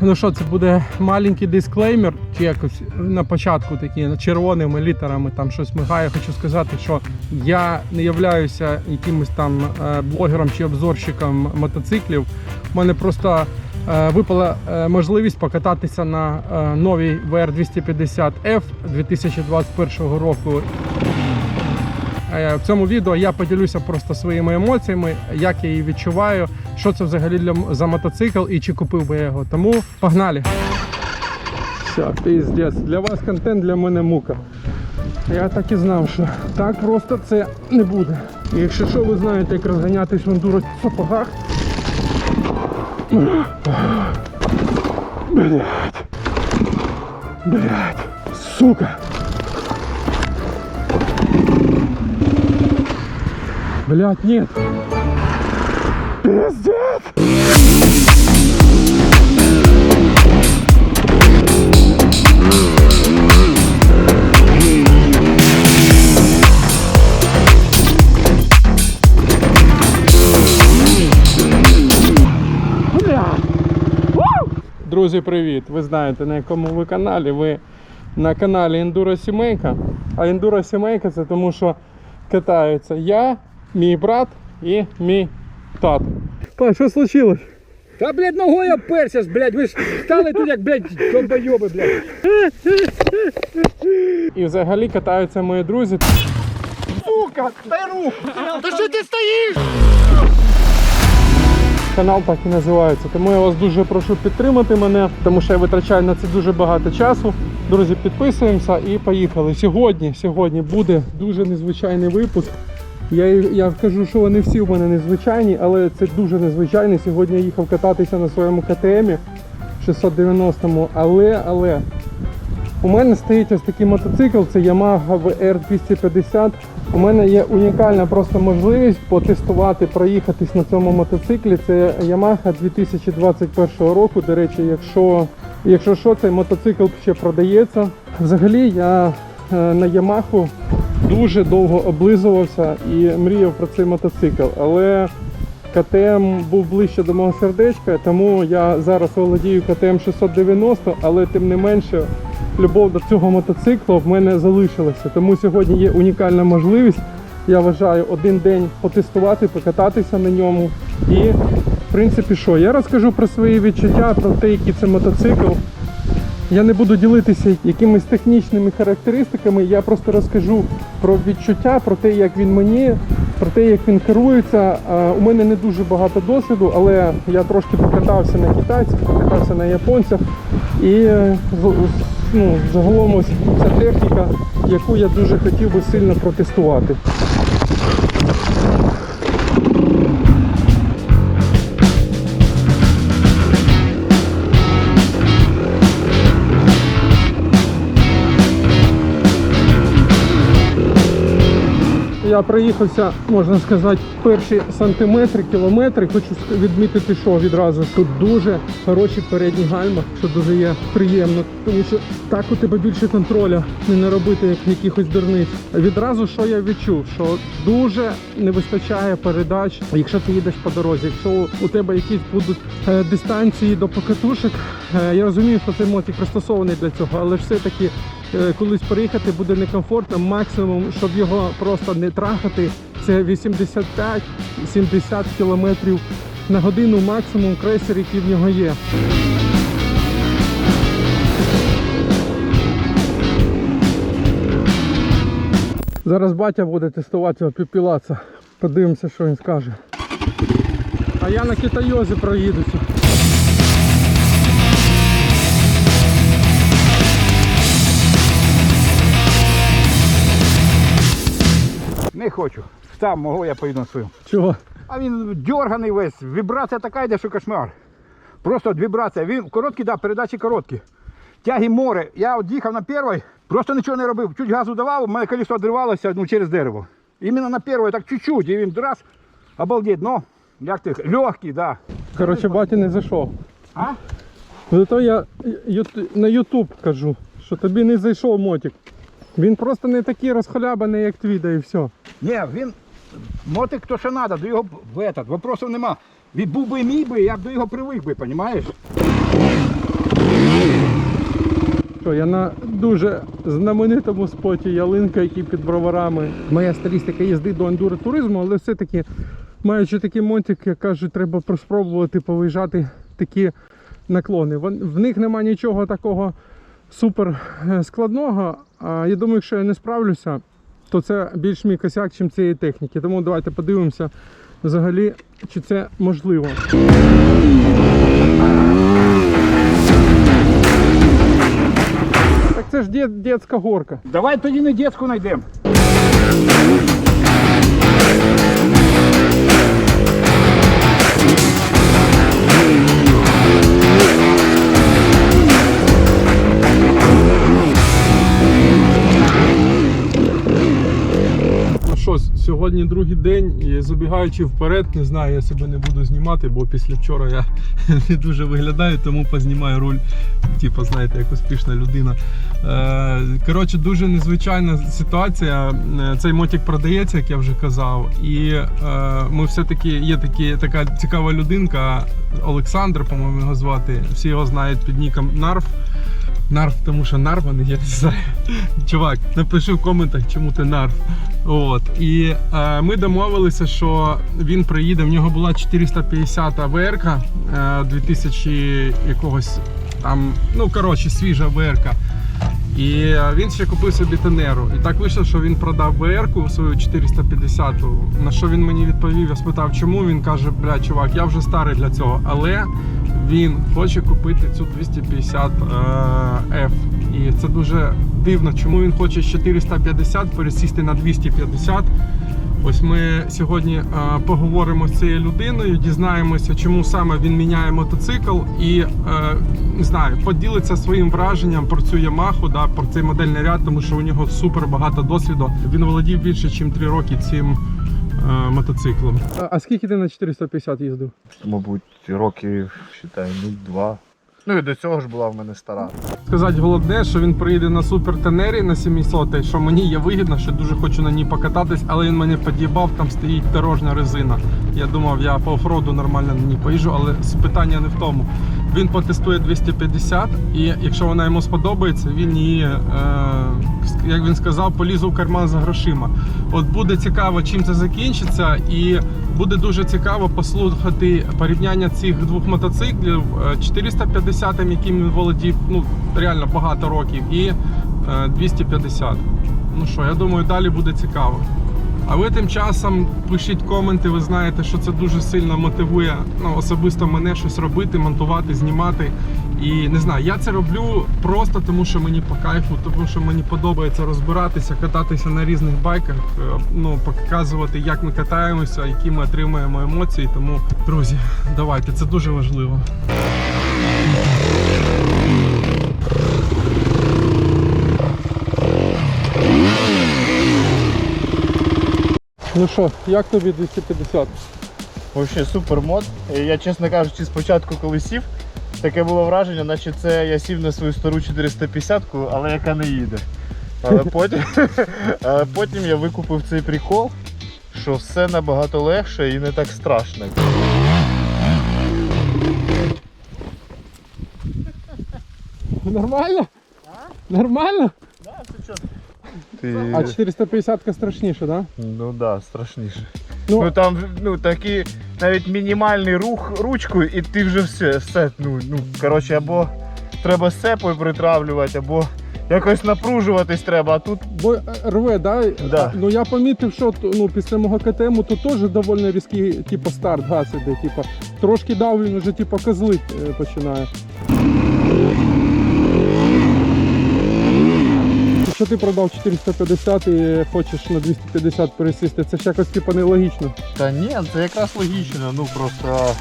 Ну що, це буде маленький дисклеймер, чи якось на початку такі червоними літерами там щось мигає. Хочу сказати, що я не являюся якимось там е, блогером чи обзорщиком мотоциклів. У мене просто е, випала е, можливість покататися на новій VR250F 2021 року. Е, В цьому відео я поділюся просто своїми емоціями, як я її відчуваю, що це взагалі для за мотоцикл і чи купив би я його. Тому погнали. Все, піздець. Для вас контент, для мене мука. Я так і знав, що так просто це не буде. І якщо що, ви знаєте, як розганятись в ендуро сапогах. Блять. Блять. Сука. Блять, нет. Пиздец. Друзі, привіт! Ви знаєте на якому ви каналі. Ви на каналі Ендуро Сімейка. А Ендуро Сімейка це тому, що катаються я, мій брат і мій тато. Па, що случилось? Та, блядь, ногою оперся, блядь, ви ж стали тут як, блядь, долбойоби, блядь. І взагалі катаються мої друзі. Сука, дай рух! Та що ти стоїш? Канал так і називається. Тому я вас дуже прошу підтримати мене, тому що я витрачаю на це дуже багато часу. Друзі, підписуємося і поїхали. Сьогодні, сьогодні буде дуже незвичайний випуск. Я, я кажу, що вони всі в мене незвичайні, але це дуже незвичайний. Сьогодні я їхав кататися на своєму КТМі 690-му, але, але у мене стоїть ось такий мотоцикл, це Yamaha VR250. У мене є унікальна просто можливість потестувати, проїхатись на цьому мотоциклі. Це Yamaha 2021 року. До речі, якщо, якщо що, цей мотоцикл ще продається. Взагалі я е, на Yamaha дуже довго облизувався і мріяв про цей мотоцикл. Але КТМ був ближче до мого сердечка, тому я зараз володію КТМ 690, але тим не менше любов до цього мотоциклу в мене залишилася. Тому сьогодні є унікальна можливість. Я вважаю один день потестувати, покататися на ньому. І в принципі, що я розкажу про свої відчуття, про те, який це мотоцикл. Я не буду ділитися якимись технічними характеристиками, я просто розкажу про відчуття, про те, як він мені, про те, як він керується. У мене не дуже багато досвіду, але я трошки покатався на китайцях, покатався на японцях. І е, ну, загалом ось ця техніка, яку я дуже хотів би сильно протестувати. Я проїхався, можна сказати, перші сантиметри, кілометри. Хочу відмітити, що відразу тут дуже хороші передні гальма, що дуже є приємно, тому що так у тебе більше контроля, не наробити як якихось дурниць. Відразу що я відчув, що дуже не вистачає передач, якщо ти їдеш по дорозі. Якщо у тебе якісь будуть е, дистанції до покатушок, е, я розумію, що цей мотик пристосований для цього, але все-таки колись переїхати буде некомфортно. Максимум, щоб його просто не трахати, це 85-70 км на годину максимум крейсер, який в нього є. Зараз батя буде тестувати цього. Подивимося, що він скаже. А я на китайозі проїдуся. Не хочу. Сам мого я поїду на своєму. Чого? А він дерганий весь, вібрація така йде, що кошмар. Просто от вібрація. Він короткий, да, передачі короткі. Тяги море. Я от їхав на першій, просто нічого не робив. Чуть газу давав, у мене колесо відривалося ну, через дерево. Іменно на першій, так чуть-чуть, і він раз, обалдеть, ну, як ти, легкий, да. Коротше, батя не зайшов. А? Зато я на Ютуб кажу, що тобі не зайшов мотик. Він просто не такий розхолябаний, як твій, да і все. Ні, він мотик то що треба, до його в этот, вопросів нема. Він був би мій би, я б до його привик би, розумієш? Дніпро. Я на дуже знаменитому споті ялинка, який під броварами. Моя стилістика їзди до ендуротуризму, але все-таки, маючи такий мотик, як кажуть, треба спробувати повиїжджати такі наклони. В них нема нічого такого супер е, складного. Я думаю, якщо я не справлюся, то це більш мій косяк, чим цієї техніки. Тому давайте подивимося взагалі, чи це можливо. Так це ж дет, детська горка. Давай тоді не детську знайдемо. Сьогодні другий день і забігаючи вперед, не знаю, я себе не буду знімати, бо після вчора я не дуже виглядаю, тому познімаю роль, типу, знаєте, як успішна людина. Е, Коротше, дуже незвичайна ситуація. Е, Цей мотик продається, як я вже казав. І е, ми все-таки є такі, така цікава людинка, Олександр, по-моєму, його звати. Всі його знають під ніком Нарф. Нарф, тому що нарваний, я не знаю. Чувак, напиши в коментах, чому ти нарф. От. І е, ми домовилися, що він приїде. В нього була 450 ВРК е, 2000 якогось там, ну коротше, свіжа ВРК. І е, він ще купив собі Тенеру. І так вийшло, що він продав ВР-ку свою 450 На що він мені відповів? Я спитав, чому він каже, бля, чувак, я вже старий для цього. Але він хоче купити цю 250 е, F. І це дуже дивно, чому він хоче з 450 пересісти на 250. Ось ми сьогодні е, поговоримо з цією людиною, дізнаємося, чому саме він міняє мотоцикл, і е, не знаю, поділиться своїм враженням про цю Ямаху, да, про цей модельний ряд, тому що у нього супер багато досвіду. Він володів більше, ніж 3 роки цим е, мотоциклом. А, а скільки ти на 450 їздив? мабуть, років, вважаю, ну два. Ну і до цього ж була в мене стара. Сказати головне, що він приїде на супер тенері на 700, що мені є вигідно, що дуже хочу на ній покататись, але він мене під'їбав, там стоїть дорожня резина. Я думав, я по офроду нормально на ній поїжджу, але с- питання не в тому. Він потестує 250, і якщо вона йому сподобається, він її, е, як він сказав, полізе в карман за грошима. От буде цікаво, чим це закінчиться, і буде дуже цікаво послухати порівняння цих двох мотоциклів е, 450, яким він володів ну, реально багато років, і е, 250. Ну що, я думаю, далі буде цікаво. А ви тим часом пишіть коменти, ви знаєте, що це дуже сильно мотивує ну, особисто мене щось робити, монтувати, знімати. І не знаю, я це роблю просто тому, що мені по кайфу, тому що мені подобається розбиратися, кататися на різних байках, е, ну, показувати, як ми катаємося, які ми отримуємо емоції. Тому, друзі, давайте, це дуже важливо. Ну що, як тобі 250? Взагалі супер мод. Я, чесно кажучи, спочатку, коли сів, таке було враження, наче це я сів на свою стару 450-ку, але яка не їде. Але потім, але потім я викупив цей прикол, що все набагато легше і не так страшно. Нормально? Нормально? Ти... А 450 страшніше, так? Да? Ну так, да, страшніше. Ну, Ну там ну, такий навіть мінімальний рух ручкою, і ти вже все, все ну, ну, коротше, або треба сепою притравлювати, або якось напружуватись треба, а тут Бо е, рве, да? Да. Ну я помітив, що ну, після мого КТМ то теж доволі різкий типу, старт газ іде. Типу, трошки дав він вже типу, козлить е, починає. Якщо ти продав 450 і хочеш на 250 пересісти, це ж якось типу, нелогічно. Та ні, це якраз логічно, ну просто.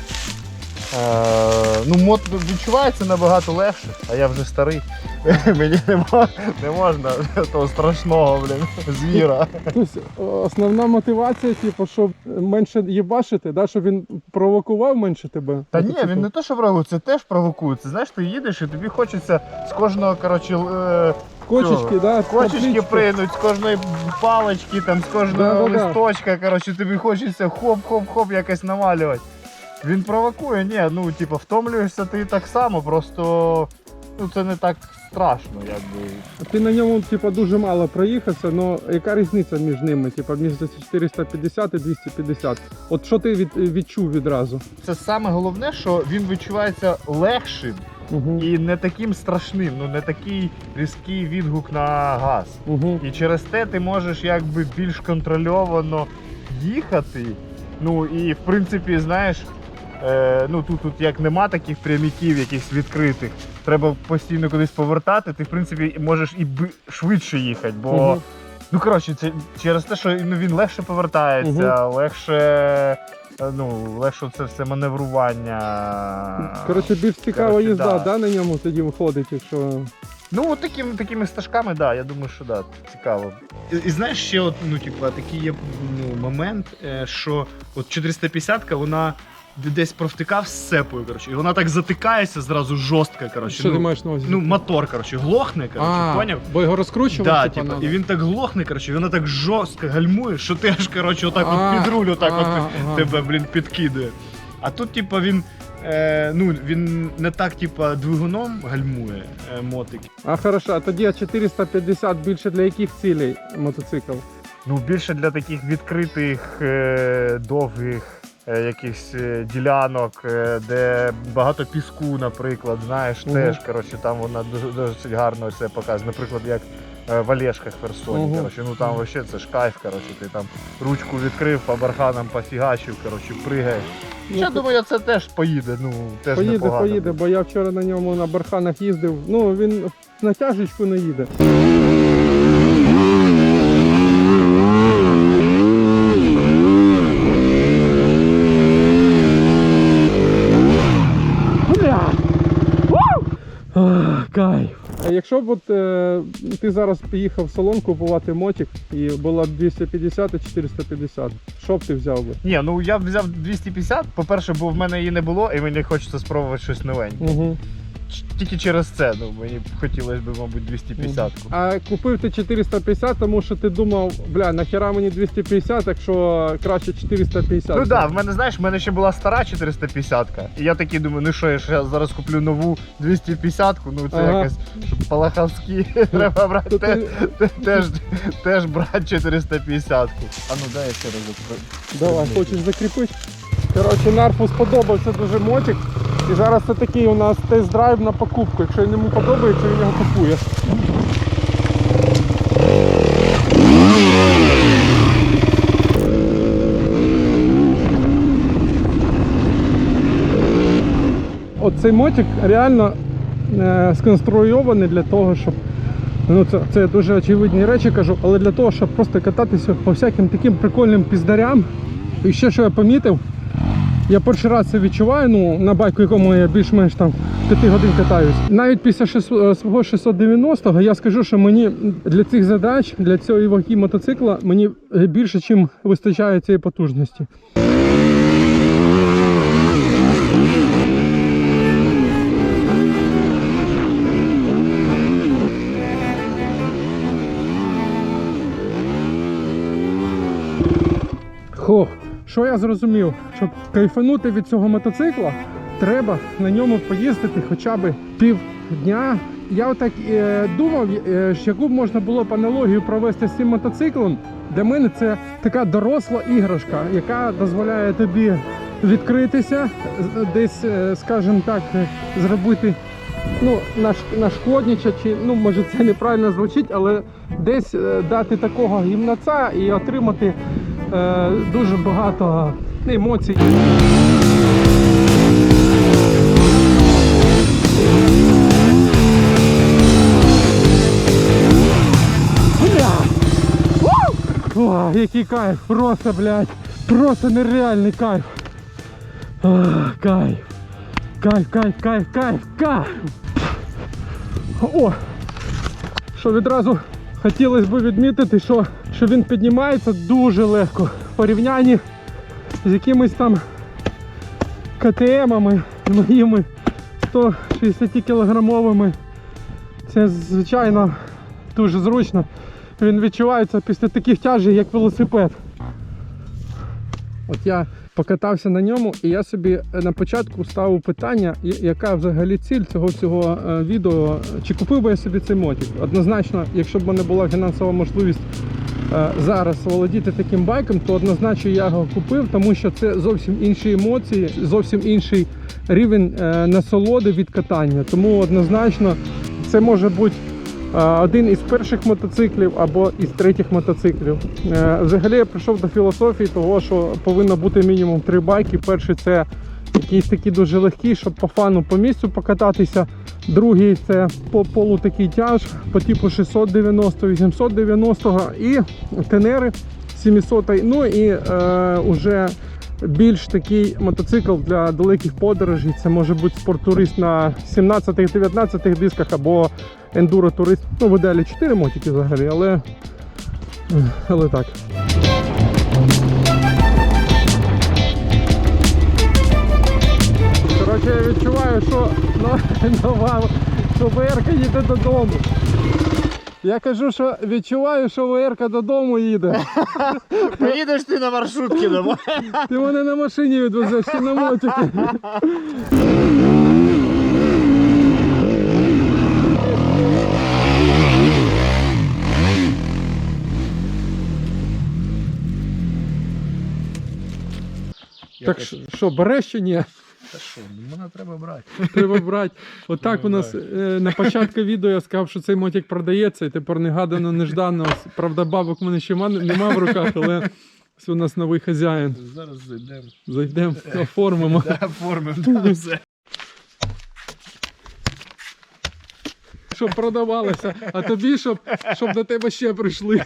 Е, ну, мод відчувається набагато легше, а я вже старий. Мені не, мо- не можна того страшного, блін, звіра. Тобто основна мотивація, типу, щоб менше їбашити, да? щоб він провокував менше тебе. Та ні, він не то, що провокує, це теж провокує. Це знаєш, ти їдеш і тобі хочеться з кожного, коротше, л- е, Кочечки, да, Кочечки таблички. прийдуть, з кожної палички, там, з кожного Да-да-да. листочка, коротше, тобі хочеться хоп-хоп-хоп якось навалювати. Він провокує, ні, ну, типу, втомлюєшся ти так само, просто ну, це не так страшно, якби. Ти на ньому типу, дуже мало проїхався, але яка різниця між ними? Типу, між 450 і 250? От що ти від, відчув відразу? Це саме головне, що він відчувається легшим Угу. і не таким страшним, ну не такий різкий відгук на газ. Угу. І через те ти можеш якби більш контрольовано їхати. Ну і в принципі, знаєш, е, ну тут, тут як нема таких пряміків, якихось відкритих, треба постійно кудись повертати, ти в принципі можеш і швидше їхати, бо. Мгм. Ну коротше, це через те, що ну, він легше повертається, легше. Е, Ну, легше це все маневрування. Коротше, більш цікава Коротше, їзда, да. да. на ньому тоді виходить, якщо. Ну, от таким, такими стежками, да, я думаю, що да, цікаво. І, і знаєш, ще от, ну, типа, такий є ну, момент, е, що от 450-ка, вона десь провтикав з цепою, коротше, і вона так затикається зразу жорстко, коротше. Що ну, ти маєш на увазі? Ну, мотор, коротше, глохне, коротше, поняв? бо його розкручувати, Да, типа, типа, і він так глохне, коротше, і вона так жорстко гальмує, що ти аж, коротше, отак от під руль, отак от тебе, блін, підкидує. А тут, типа, він. Е, ну, він не так, типа, двигуном гальмує е, мотик. А хорошо, а тоді 450 більше для яких цілей мотоцикл? Ну, більше для таких відкритих, е, довгих якихось е, ділянок, е, де багато піску, наприклад, знаєш, Мгм. теж коротше, там вона дуже, досить гарно це показує. Наприклад, як е, в Олешках Херсоні. Мгм. Коротше, ну там вообще це ж кайф, коротше, ти там ручку відкрив, по барханам пофігачив, коротше, пригаєш. Ну, Я думаю, це теж поїде, ну теж Поїде, непогано. поїде, бо я вчора на ньому на барханах їздив. Ну, він на тяжечку не їде. Бля! Вау! Кайф. А якщо б от, е, ти зараз поїхав в салон купувати мотик і була б 250 і 450, що б ти взяв би? Ні, ну я б взяв 250. По-перше, бо в мене її не було, і мені хочеться спробувати щось новеньке. Угу. Тільки через це, ну мені б хотілося б, мабуть, 250. ку А купив ти 450, тому що ти думав, бля, нахера мені 250, якщо краще 450. Ну так, да, в мене, знаєш, в мене ще була стара 450 І я такий думаю, ну що, я ж зараз куплю нову 250 ну це Ага. якось щоб палахавські треба брати. То те- ти- те- Теж, теж брати 450 А ну дай я ще раз. Давай, хочеш закріпити? Коротше, Нарфу сподобався дуже мотик. І зараз це такий у нас тест-драйв на покупку. Якщо йому подобається, він його купує. Оцей мотик реально е, сконструйований для того, щоб Ну, це, це дуже очевидні речі кажу, але для того, щоб просто кататися по всяким таким прикольним піздарям. І ще що я помітив, я перший раз це відчуваю, ну, на байку, якому я більш-менш там 5 годин катаюсь. Навіть після 600, е, свого 690-го я скажу, що мені для цих задач, для цієї ваги мотоцикла, мені більше, чим вистачає цієї потужності. Хо, що я зрозумів? Щоб кайфанути від цього мотоцикла, треба на ньому поїздити хоча б півдня. Я отак е, думав, е, яку б можна було б аналогію провести з цим мотоциклом. Для мене це така доросла іграшка, яка дозволяє тобі відкритися, десь, е, скажімо так, зробити ну, наш, нашкоднича, чи ну може це неправильно звучить, але десь е, дати такого гімнаца і отримати е, дуже багато емоцій. О, який кайф! Просто, блядь! Просто нереальний кайф! А, кайф! Кайф, кайф, кайф, кайф, кайф! О! Що відразу хотілося б відмітити, що, що він піднімається дуже легко в порівнянні з якимись там КТМами моїми 160 кілограмовими. Це звичайно дуже зручно. Він відчувається після таких тяжей, як велосипед. От я покатався на ньому, і я собі на початку ставив питання, яка взагалі ціль цього всього е, відео. Чи купив би я собі цей мотик? Однозначно, якщо б мене була фінансова можливість е, зараз володіти таким байком, то однозначно я його купив, тому що це зовсім інші емоції, зовсім інший рівень е, насолоди від катання. Тому однозначно це може бути е, один із перших мотоциклів або із третіх мотоциклів. Е, Взагалі я прийшов до філософії того, що повинно бути мінімум три байки. Перший це якийсь такий дуже легкий, щоб по фану по місцю покататися. Другий це по полу такий тяж по типу 690, 890 і тенери 700. Ну і е, уже більш такий мотоцикл для далеких подорожей. Це може бути спорттурист на 17-19 дисках або ендуро-турист. Ну, в ідеалі 4 мотики взагалі, але, але так. Коротше, я відчуваю, що но- нова, ВРК їде додому. Я кажу, що відчуваю, що ВРК додому їде. Поїдеш ти на маршрутки домой. Ти мене на машині відвезеш ще на мотики. Так що- що, береш чи ні? Та що, мене треба брати. Треба брати. Отак у нас е, на початку відео я сказав, що цей мотик продається, і тепер негадано, неждано. Правда, бабок в мене ще ма- нема в руках, але ось у нас новий хазяїн. Зараз зайдемо. Зайдемо, оформимо. Да, оформимо, да, все. Щоб продавалося, а тобі, щоб, щоб до тебе ще прийшли.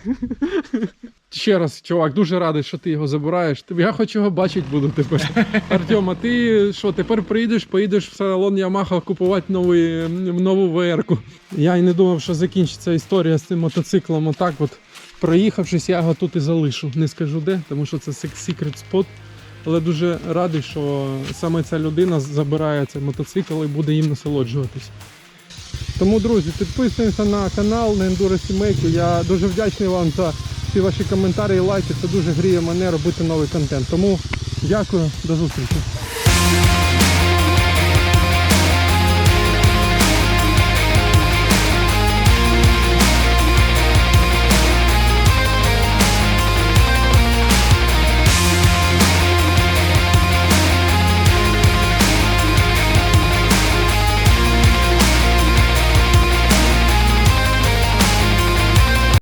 Ще раз, чувак, дуже радий, що ти його забираєш. Я хоч його бачити буду тепер. Артем, а ти що, тепер приїдеш, поїдеш в салон Yamaha купувати новий, нову ВР-ку. Я й не думав, що закінчиться історія з цим мотоциклом. Отак от. Проїхавшись, я його тут і залишу. Не скажу де, тому що це сек- secret spot. Але дуже радий, що саме ця людина забирає цей мотоцикл і буде їм насолоджуватись. Тому, друзі, підписуємося на канал на Enduro Сімейку. Я дуже вдячний вам за всі ваші коментарі і лайки. Це дуже гріє мене робити новий контент. Тому дякую, до зустрічі.